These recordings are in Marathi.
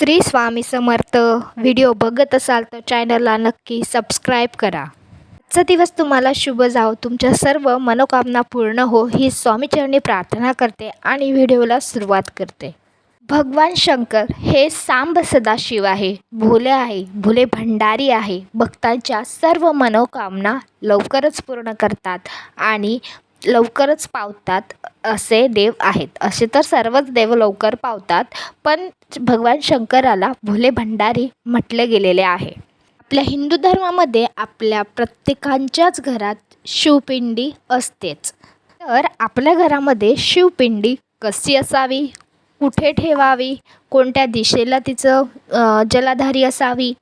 श्री स्वामी समर्थ. व्हिडिओ बघत असाल तर चॅनलला नक्की सबस्क्राईब करा. आजचा दिवस तुम्हाला शुभ जाओ तुमच्या सर्व मनोकामना पूर्ण हो ही स्वामीचरणी प्रार्थना करते आणि व्हिडिओला सुरुवात करते. भगवान शंकर हे सांब सदाशिव आहे. भोले आहे भोले भंडारी आहे. भक्तांच्या सर्व मनोकामना लवकरच पूर्ण करतात आणि लवकरच पावतात असे देव आहेत. असे तर सर्वच देव लवकर पावतात पण भगवान शंकराला भोले भंडारी म्हटले गेलेले आहे. आपल्या हिंदू धर्मामध्ये आपल्या प्रत्येकांच्याच घरात शिवपिंडी असतेच. तर आपल्या घरामध्ये शिवपिंडी कशी असावी? कुठे ठेवावी? कोणत्या दिशेला तिचं जलाधारी असावी?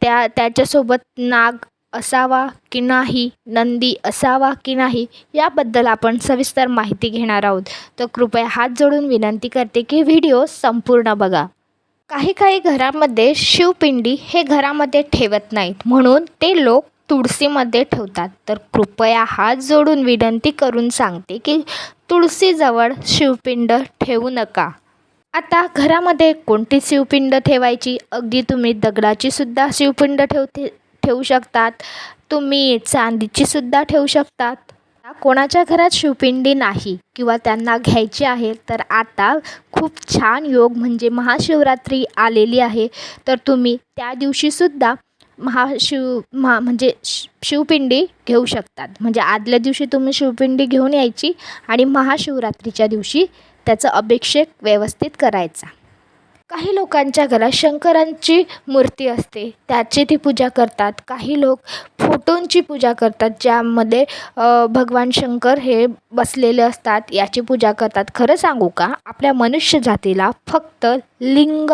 त्या त्याच्यासोबत नाग असावा की नाही नंदी असावा की नाही याबद्दल आपण सविस्तर माहिती घेणार आहोत. तर कृपया हात जोडून विनंती करते की व्हिडिओ संपूर्ण बघा. काही काही घरामध्ये शिवपिंडी हे घरामध्ये ठेवत नाहीत. म्हणून ते लोक तुळशीमध्ये ठेवतात. तर कृपया हात जोडून विनंती करून सांगते की तुळशीजवळ शिवपिंड ठेवू नका. आता घरामध्ये कोणती शिवपिंड ठेवायची? अगदी तुम्ही दगडाची सुद्धा शिवपिंड ठेवते ठेवू शकतात. तुम्ही चांदीची सुद्धा ठेवू शकतात. कोणाच्या घरात शिवपिंडी नाही किंवा त्यांना घ्यायची आहे तर आता खूप छान योग म्हणजे महाशिवरात्री आलेली आहे. तर तुम्ही त्या दिवशीसुद्धा महाशिव महा म्हणजे शि शिवपिंडी घेऊ शकतात. म्हणजे आदल्या दिवशी तुम्ही शिवपिंडी घेऊन यायची आणि महाशिवरात्रीच्या दिवशी त्याचा अभिषेक व्यवस्थित करायचा. काही लोकांच्या घरात शंकरांची मूर्ती असते. त्याची ती पूजा करतात. काही लोक फोटोंची पूजा करतात ज्यामध्ये भगवान शंकर हे बसलेले असतात. याची पूजा करतात. खरं सांगू का? आपल्या मनुष्य जातीला फक्त लिंग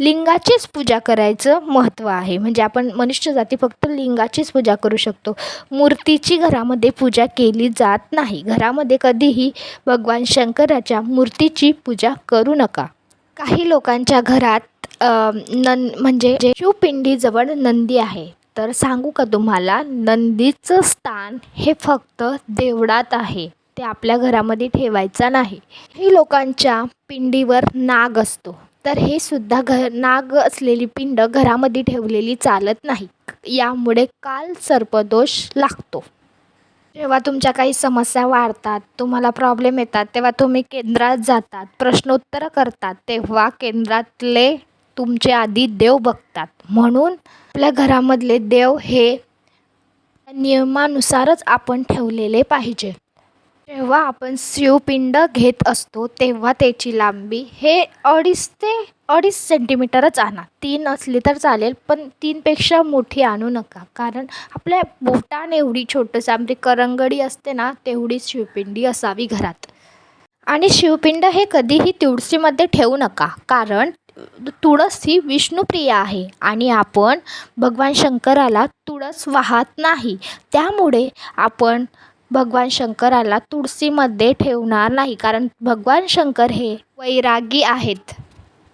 लिंगाचीच पूजा करायचं महत्त्व आहे. म्हणजे आपण मनुष्य जाती फक्त लिंगाचीच पूजा करू शकतो. मूर्तीची घरामध्ये पूजा केली जात नाही. घरामध्ये कधीही भगवान शंकराच्या मूर्तीची पूजा करू नका. काही लोकांच्या घरात अ, नं म्हणजे शिवपिंडीजवळ नंदी आहे. तर सांगू का तुम्हाला नंदीचं स्थान हे फक्त देवळात आहे. ते आपल्या घरामध्ये ठेवायचा नाही. ही लोकांच्या पिंडीवर नाग असतो. तर हे सुद्धा घ नाग असलेली पिंड घरामध्ये ठेवलेली चालत नाही. यामुळे काल सर्पदोष लागतो. जेव्हा तुमच्या काही समस्या वाढतात तुम्हाला प्रॉब्लेम येतात तेव्हा तुम्ही केंद्रात जातात प्रश्नोत्तरं करतात तेव्हा केंद्रातले तुमचे आधी देव बघतात. म्हणून आपल्या घरामधले देव हे नियमानुसारच आपण ठेवलेले पाहिजे. जेव्हा आपण शिवपिंड घेत असतो तेव्हा त्याची लांबी हे अडीच ते अडीच सेंटीमीटरच आणा. तीन असली तर चालेल पण तीनपेक्षा मोठी आणू नका. कारण आपल्या बोटाने एवढी छोटंसं आपली करंगडी असते ना तेवढी शिवपिंडी असावी घरात. आणि शिवपिंड हे कधीही तुळशीमध्ये ठेवू नका. कारण तुळस ही विष्णुप्रिय आहे आणि आपण भगवान शंकराला तुळस वाहत नाही. त्यामुळे आपण भगवान शंकराला तुळशीमध्ये ठेवणार नाही. कारण भगवान शंकर हे वैरागी आहेत.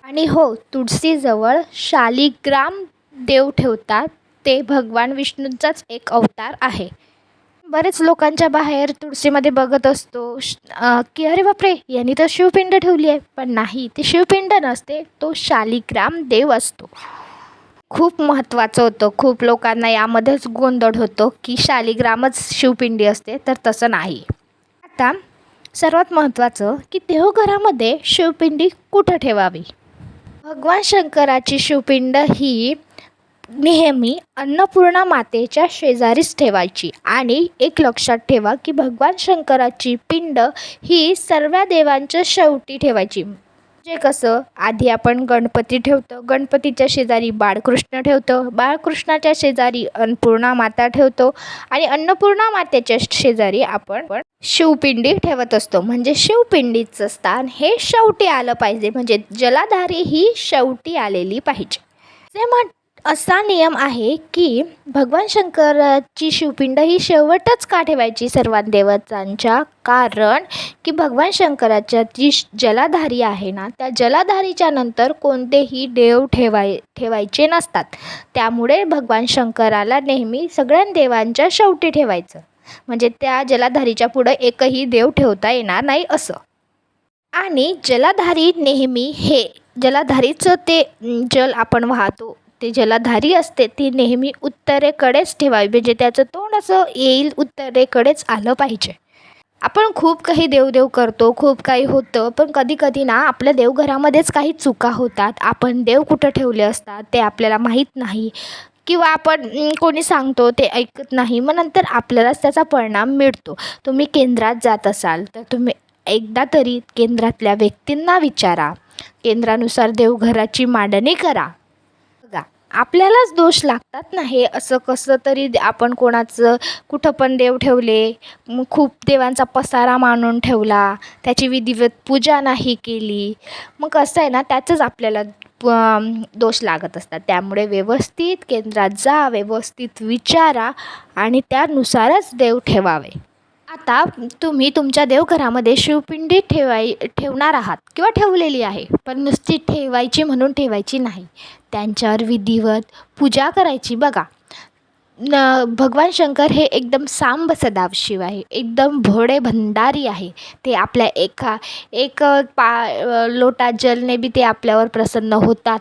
आणि हो तुळशीजवळ शालिग्राम देव ठेवतात. ते भगवान विष्णूंचाच एक अवतार आहे. बरेच लोकांच्या बाहेर तुळशीमध्ये बघत असतो श- की अरे बापरे यांनी तर शिवपिंड ठेवली आहे. पण नाही ती शिवपिंड नसते तो शालिग्राम देव असतो. खूप महत्त्वाचं होतं. खूप लोकांना यामध्येच गोंधळ होतो की शालिग्रामच शिवपिंडी असते तर तसं नाही. आता सर्वात महत्त्वाचं की देवघरामध्ये शिवपिंडी कुठं ठेवावी? भगवान शंकराची शिवपिंड ही नेहमी अन्नपूर्णा मातेच्या शेजारीच ठेवायची. आणि एक लक्षात ठेवा की भगवान शंकराची पिंड ही सर्व देवांच्या शेवटी ठेवायची. म्हणजे कसं आधी आपण गणपती ठेवतो. गणपतीच्या शेजारी बाळकृष्ण ठेवतो. बाळकृष्णाच्या शेजारी अन्नपूर्णा माता ठेवतो. आणि अन्नपूर्णा मातेच्या शेजारी आपण पण शिवपिंडी ठेवत असतो. म्हणजे शिवपिंडीचं स्थान हे शेवटी आलं पाहिजे. म्हणजे जलाधारी ही शेवटी आलेली पाहिजे. जे म्हण असा नियम आहे की भगवान शंकराची शिवपिंड ही शेवटच का ठेवायची सर्वात देवतांच्या? कारण की भगवान शंकराच्या जी श- जलाधारी आहे ना त्या जलाधारीच्या नंतर कोणतेही देव ठेवाय ठेवायचे नसतात. त्यामुळे भगवान शंकराला नेहमी सगळ्या देवांच्या शेवटी ठेवायचं. म्हणजे त्या जलाधारीच्या पुढं एकही देव ठेवता येणार नाही असं. आणि जलाधारी नेहमी हे जलाधारीचं ते जल आपण वाहतो ते जलाधारी असते ती नेहमी उत्तरेकडेच ठेवावी. म्हणजे त्याचं तोंड असं येईल उत्तरेकडेच आलं पाहिजे. आपण खूप काही देवदेव करतो खूप काही होतं पण कधी कधी ना आपल्या देवघरामध्येच काही चुका होतात. आपण देव कुठं ठेवले असतात ते आपल्याला माहीत नाही. किंवा आपण कोणी सांगतो ते ऐकत नाही. मग नंतर आपल्यालाच त्याचा परिणाम मिळतो. तुम्ही केंद्रात जात असाल तर तुम्ही एकदा तरी केंद्रातल्या व्यक्तींना विचारा. केंद्रानुसार देवघराची मांडणी करा. आपल्यालाच दोष लागतात ना? हे असं कसं तरी आपण कोणाचं कुठं पण देव ठेवले मग खूप देवांचा पसारा मांडून ठेवला त्याची विधिवत पूजा नाही केली मग कसं आहे ना त्याचंच आपल्याला दोष लागत असतात. त्यामुळे व्यवस्थित केंद्रात जा व्यवस्थित विचारा आणि त्यानुसारच देव ठेवावे. आता तुम्ही तुमच्या देवघरामध्ये शिवपिंडी ठेवाय ठेवणार आहात किंवा ठेवलेली आहे पण नुसती ठेवायची म्हणून ठेवायची नाही. त्यांच्यावर विधिवत पूजा करायची बघा. न भगवान शंकर हे एकदम सांब सदाशिव आहे एकदम भोडे भंडारी आहे. ते आपल्या एका एक पा लोटा जलने बी ते आपल्यावर प्रसन्न होतात.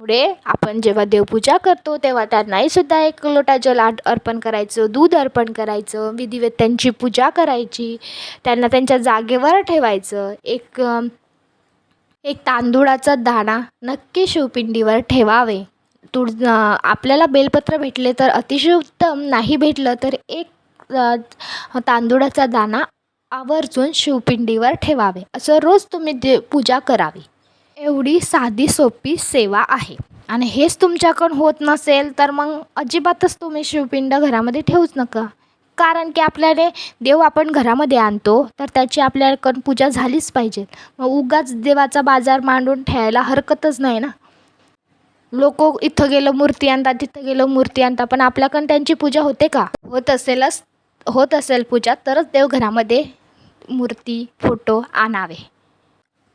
त्यामुळे आपण जेव्हा देवपूजा करतो तेव्हा त्यांनाही सुद्धा एक लोटा जल अर्पण करायचं दूध अर्पण करायचं विधिवत त्यांची पूजा करायची त्यांना त्यांच्या जागेवर ठेवायचं एक एक तांदूळाचा दाणा नक्की शिवपिंडीवर ठेवावे. तुळ आपल्याला बेलपत्र भेटले तर अतिशय उत्तम नाही भेटलं तर एक तांदुळाचा तांदूळाचा दाणा आवर्जून शिवपिंडीवर ठेवावे. असं रोज तुम्ही दे पूजा करावी. एवढी साधी सोपी सेवा आहे. आणि हेच तुमच्याकडून होत नसेल तर मग अजिबातच तुम्ही शिवपिंड घरामध्ये ठेवूच नका. कारण की आपल्याला देव आपण घरामध्ये आणतो तर त्याची आपल्याकडून पूजा झालीच पाहिजे. मग उगाच देवाचा बाजार मांडून ठेवायला हरकतच नाही ना. लोक इथं गेलं मूर्ती आणतात तिथं गेलं मूर्ती आणतात पण आपल्याकडून त्यांची पूजा होते का? होत असेलच होत असेल पूजा तरच देवघरामध्ये मूर्ती फोटो आणावे.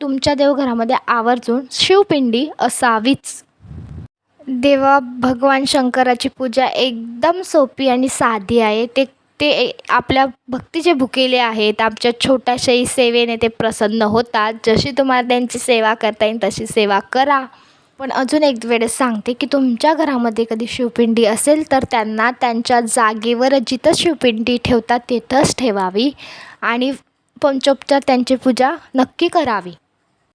तुमच्या देवघरामध्ये आवर्जून शिवपिंडी असावीच. देवा भगवान शंकराची पूजा एकदम सोपी आणि साधी आहे. ते ते ए- आपल्या भक्तीचे भुकेले आहेत. आमच्या छोट्याशाही सेवेने ते प्रसन्न होतात. जशी तुम्हाला त्यांची सेवा करता येईल तशी सेवा करा. पण अजून एक वेळेस सांगते की तुमच्या घरामध्ये कधी शिवपिंडी असेल तर त्यांना त्यांच्या जागेवर जिथं शिवपिंडी ठेवतात तिथंच ठेवावी आणि पंचोपचार त्यांची पूजा नक्की करावी.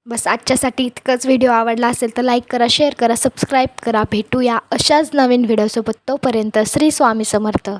बस आजच्यासाठी इतकंच. व्हिडिओ आवडला असेल तर लाईक करा शेअर करा सबस्क्राईब करा. भेटूया अशाच नवीन व्हिडिओसोबत तोपर्यंत श्री स्वामी समर्थ.